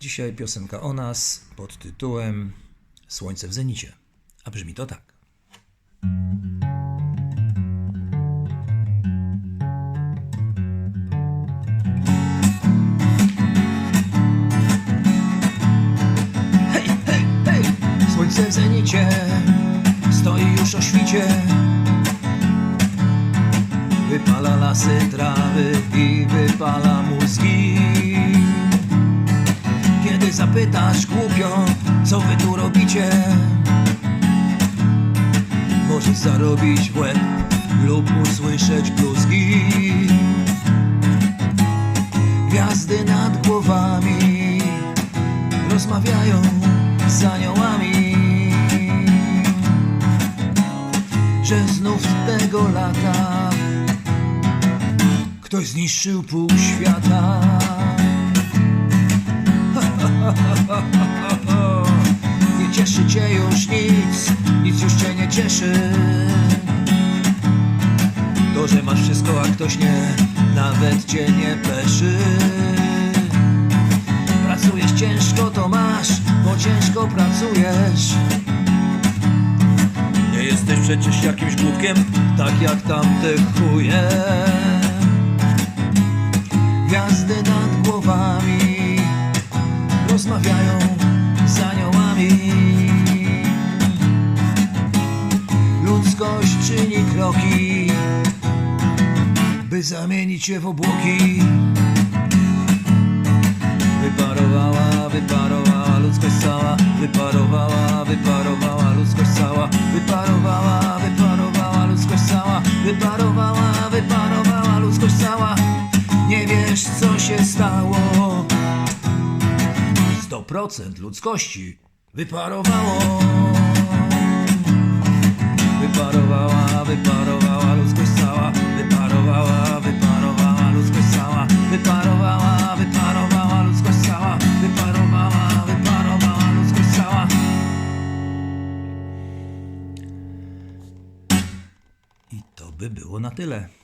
Dzisiaj piosenka o nas pod tytułem Słońce w zenicie. A brzmi to tak. Słońce w zenicie stoi już o świcie. Wypala lasy, trawy zapytasz głupio, co wy tu robicie? Możesz zarobić w łeb lub usłyszeć bluzgi. Gwiazdy nad głowami rozmawiają z aniołami. Że znów tego lata ktoś zniszczył pół świata. Cieszy cię już nic, nic już cię nie cieszy. To, że masz wszystko, a ktoś nie, nawet cię nie peszy. Pracujesz ciężko, to masz, bo ciężko pracujesz. Nie jesteś przecież jakimś głupkiem, tak jak tamte chuje. Gwiazdy nad głowami rozmawiają z aniołami. Ludzkość czyni kroki, by zamienić je w obłoki. Wyparowała, wyparowała ludzkość cała, wyparowała, wyparowała ludzkość cała, wyparowała, wyparowała ludzkość cała, wyparowała, wyparowała ludzkość cała. Nie wiesz co się stało. 100% ludzkości wyparowało. Wyparowała, wyparowała ludzkość cała, wyparowała, wyparowała ludzkość cała, wyparowała, wyparowała ludzkość cała, wyparowała, wyparowała ludzkość cała. I to by było na tyle.